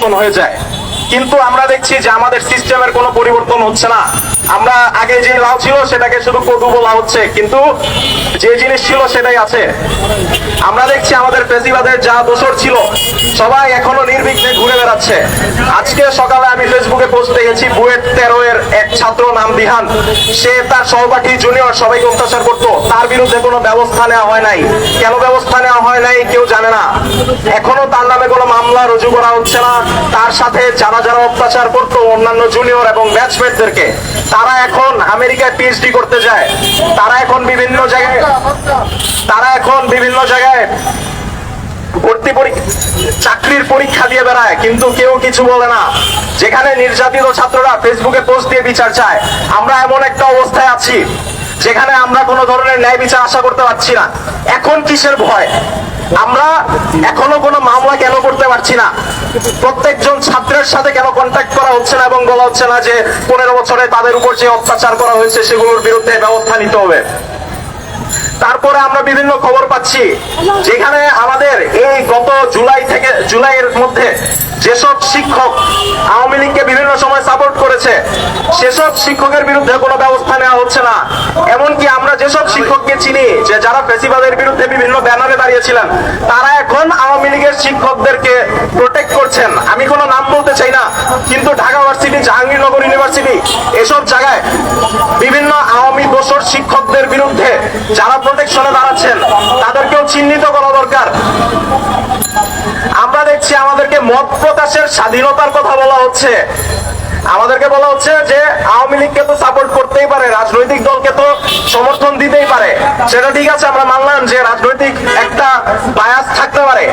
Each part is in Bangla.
পরিবর্তন হয়ে যায়। কিন্তু আমরা দেখছি যে আমাদের সিস্টেমের কোনো পরিবর্তন হচ্ছে না। আমরা আগে যে লাউ ছিল সেটাকে শুধু কদু বলা হচ্ছে, কিন্তু যে জিনিস ছিল সেটাই আছে। ফেসিবাদের যা দোষর ছিল, সবাই এখনও নির্বিঘ্নে ঘুরে বেড়াচ্ছে। আজকে সকালে আমি ফেসবুকে পোস্ট দেখেছি, বুয়েট তেরো এর এক ছাত্র নাম দিহান সে তার সহপাঠী জুনিয়র সবাইকে অত্যাচার করত। তার বিরুদ্ধে কোনো ব্যবস্থা নেওয়া হয় নাই। কেন ব্যবস্থা নেওয়া হয় নাই কেউ জানে না। এখনও তার নামে কোনো মামলা রুজু করা হচ্ছে না। তার সাথে যারা যারা অত্যাচার করতো, অন্যান্য জুনিয়র এবং ব্যাচমেটদেরকে, তারা এখন আমেরিকায় পিএইচডি করতে যায়। তারা এখন বিভিন্ন জায়গায় তারা এখন বিভিন্ন জায়গায় ভর্তি পরীক্ষা চাকরির পরীক্ষা দিয়ে বেড়ায়, কিন্তু কেউ কিছু বলে না। যেখানে নির্যাতিত ছাত্ররা ফেসবুকে পোস্ট দিয়ে বিচার চায়, আমরা এমন একটা অবস্থায় আছি, যেখানে আমরা কোনো ধরনের ন্যায় বিচার আশা করতে পারছি না। এখন কিসের ভয়? আমরা এখনও কোনো মামলা কেন করতে পারছি না? প্রত্যেকজন ছাত্রের সাথে কেন কন্ট্যাক্ট করা হচ্ছে না এবং বলা হচ্ছে না যে পনেরো বছরে তাদের উপর যে অত্যাচার করা হয়েছে, সেগুলোর বিরুদ্ধে ব্যবস্থা নিতে হবে? তারপরে আমরা বিভিন্ন খবর পাচ্ছি। যেখানে আমাদের এই গত জুলাই থেকে জুলাইয়ের মধ্যে যেসব শিক্ষক আওয়ামী লীগকে বিভিন্ন সময় সাপোর্ট করেছে, সেসব শিক্ষকের বিরুদ্ধে কোনো ব্যবস্থা নেওয়া হচ্ছে না। এমনকি আমরা যেসব শিক্ষককে চিনি, যে যারা ফেসিবাদের বিরুদ্ধে বিভিন্ন ব্যানারে দাঁড়িয়েছিলেন, তারা এখন আওয়ামী লীগের শিক্ষকদেরকে প্রোটেক্ট করছেন। আমি কোনো নাম বলতে চাই না, কিন্তু ঢাকা ইউনিভার্সিটি জাহাঙ্গীরনগর ইউনিভার্সিটি, এসব জায়গায় বিভিন্ন আওয়ামী দোষর শিক্ষকদের বিরুদ্ধে যারা প্রোটেকশনে দাঁড়াচ্ছেন, তাদেরকেও চিহ্নিত করা দরকার। মত প্রকাশের স্বাধীনতার কথা বলা হচ্ছে। আমাদেরকে বলা হচ্ছে যে, আওয়ামী লীগকে তো সাপোর্ট করতেই পারে, রাজনৈতিক দলকে তো সমর্থন দিতেই পারে। সেটা ঠিক আছে, আমরা মানলাম যে রাজনৈতিক একটা বায়াস থাকতে পারে।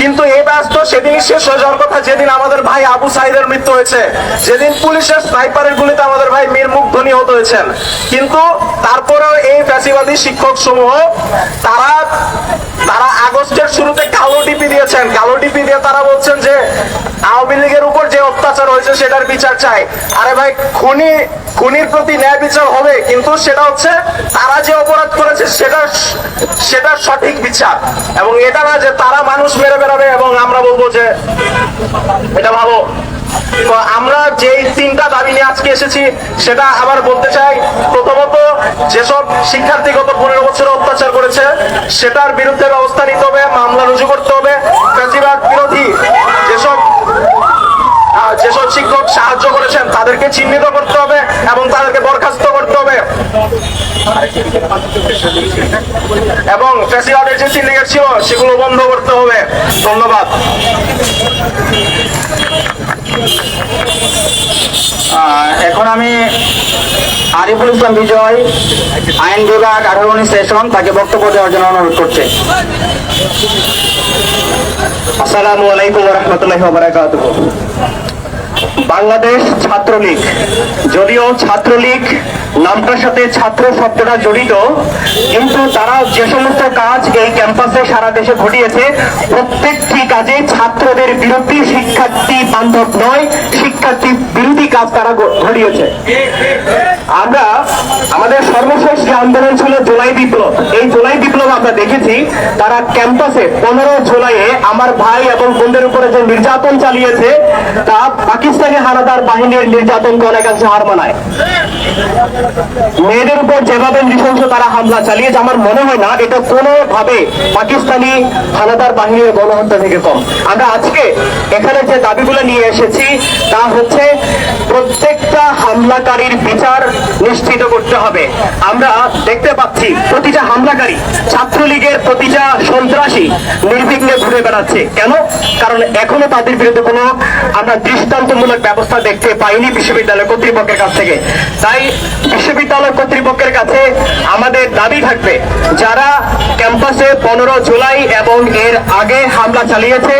কিন্তু এই বায়াস তো সেদিনই শেষ হয়ে যাওয়ার কথা। যেদিন আমাদের ভাই আবু সাইদের মৃত্যু হয়েছে, যেদিন পুলিশের স্নাইপারের গুলিতে আমাদের ভাই মীর মুগ্ধনী হতে হয়েছেন। কিন্তু তারপরেও এই ফ্যাসিবাদী শিক্ষক সমূহ তারা তারা আগস্টের শুরুতে কালো ডিপি দিয়েছেন। কালো ডিপি দিয়ে তারা বলছেন যে আওয়ামী লীগের উপর যে অত্যাচার হয়েছে সেটার বিচার চাই। আরে ভাই, খুনি, খুনির প্রতি ন্যায় বিচার হবে, কিন্তু সেটা হচ্ছে তারা যে অপরাধ করেছে, সেটা সেটার সঠিক বিচার। এবং এটা না যে তারা মানুষ মেরে বেড়াবে এবং আমরা বলব যে এটা ভালো তো আমরা যেই তিনটা দাবি নিয়ে আজকে এসেছি, সেটা আবার বলতে চাই। প্রথমত, যেসব শিক্ষার্থী গত পনেরো বছর অত্যাচার করেছে, সেটার বিরুদ্ধে ব্যবস্থা নিতে হবে, মামলা রুজু করতে হবে। বিরোধী যেসব যেসব শিক্ষক সাহায্য করেছেন, তাদেরকে চিহ্নিত করতে হবে এবং তাদেরকে বরখাস্ত করতে হবে। এবং ফ্যাসিবাদের যে সিন্ডিকেট ছিল সেগুলো বন্ধ করতে হবে। ধন্যবাদ। এখন আমি আরিফুল ইসলাম বিজয়, আইন বিভাগ, আঠারো উনিশ সেশন তাকে বক্তব্য দেওয়ার জন্য অনুরোধ করছে। আসসালামু আলাইকুম রহমতুল্লাহ বাংলাদেশ ছাত্রলীগ। যদিও ছাত্রলীগ নামটার সাথে ছাত্র শব্দটা জড়িত, কিন্তু তারা যে সমস্ত কাজ এই ক্যাম্পাসে সারা দেশে ঘটিয়েছে, প্রত্যেকটি কাজে ছাত্রদের বিরোধী শিক্ষার্থী বান্ধব নয়, শিক্ষার্থী বিরোধী কাজ তারা ঘটিয়েছে। আমরা আমাদের সর্বশেষ যে আন্দোলন ছিল জুলাই বিপ্লব, এই জুলাই বিপ্লব আমরা দেখেছি, তারা ক্যাম্পাসে পনেরো জুলাইয়ে আমার ভাই এবং বোনদের উপরে যে নির্যাতন চালিয়েছে, তা পাকিস্তানি হানাদার বাহিনীর নির্যাতনকে অনেকাংশে হার মানায় মেয়েদের উপর যেভাবে নৃশংস তারা হামলা চালিয়েছে, আমার মনে হয় না এটা কোনোভাবে পাকিস্তানি হানাদার বাহিনীর গণহত্যা থেকে কম। আমরা আজকে এখানে যে দাবিগুলো নিয়ে এসেছি, তা হচ্ছে প্রত্যেকটা হামলাকারীর বিচার নিশ্চিত করতে হবে। আমরা দেখতে পাচ্ছি প্রতিটা হামলাকারী ছাত্রলীগের প্রতিটা সন্ত্রাসী নির্বিঘ্নে ঘুরে বেড়াচ্ছে। কেন? কারণ এখনও তাদের বিরুদ্ধে কোনো আমরা দৃষ্টান্তমূলক ব্যবস্থা দেখতে পাইনি বিশ্ববিদ্যালয় কর্তৃপক্ষের কাছ থেকে। তাই বিশ্ববিদ্যালয় কর্তৃপক্ষের কাছে আমাদের দাবি থাকবে, যারা ক্যাম্পাসে পনেরো জুলাই এবং এর আগে হামলা চালিয়েছে।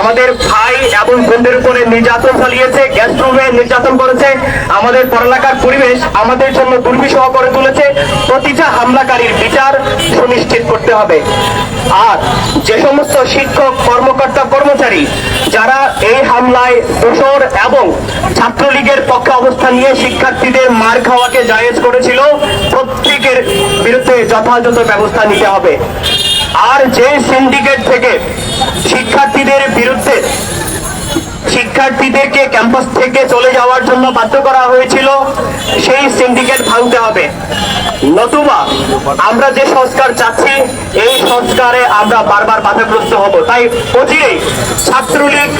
আমাদের ভাই এবং বোনদের উপরে নির্যাতন চালিয়েছে গেস্ট রুমে নির্যাতন করেছে। আমাদের পড়ালেখার পরিবেশ আমাদের জন্য দুর্বিষহ করে তুলেছে। প্রতিটা হামলাকারীর বিচার সুনিশ্চিত করতে হবে। আর যে সমস্ত শিক্ষক, কর্মকর্তা, কর্মচারী, যারা এই হামলায় দোষর এবং ছাত্রলীগের পক্ষে অবস্থান নিয়ে শিক্ষার্থীদের মার খাওয়াকে জায়েজ করেছিল, প্রত্যেকের যথাযথ ব্যবস্থা নিতে হবে। আর যে সিন্ডিকেট থেকে শিক্ষার্থীদের বিরুদ্ধে শিক্ষার্থীদেরকে ক্যাম্পাস থেকে চলে যাওয়ার জন্য বাধ্য করা হয়েছিল, সেই সিন্ডিকেট ভাঙতে হবে। নতুবা আমরা যে সংস্কার চাচ্ছি, এই সংস্কারে আমরা বারবার বাধাগ্রস্ত হব। তাই অচিরেই ছাত্রলীগ,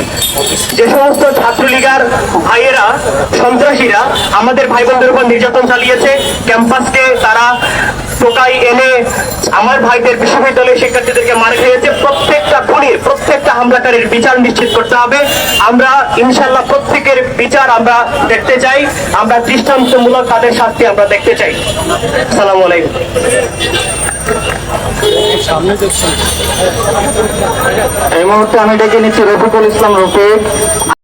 যে সমস্ত ছাত্রলীগার ভাইয়েরা, সন্ত্রাসীরা আমাদের ভাই বোনদের উপর নির্যাতন চালিয়েছে ক্যাম্পাসকে তারা টোকাই এনে আমার ভাইদের বিশ্ববিদ্যালয়ের শিক্ষার্থীদেরকে মারে খেয়েছে। প্রত্যেকটা খুনির, প্রত্যেকটা হামলাকারীর বিচার নিশ্চিত করতে হবে। আমরা ইনশাল্লাহ প্রত্যেকের বিচার আমরা দেখতে চাই। আমরা দৃষ্টান্তমূলক তাদের শাস্তি আমরা দেখতে চাই। সালাম আলাইকুম। এই মুহূর্তে আমি ডেকে নিচ্ছি রফিকুল ইসলাম রফিক।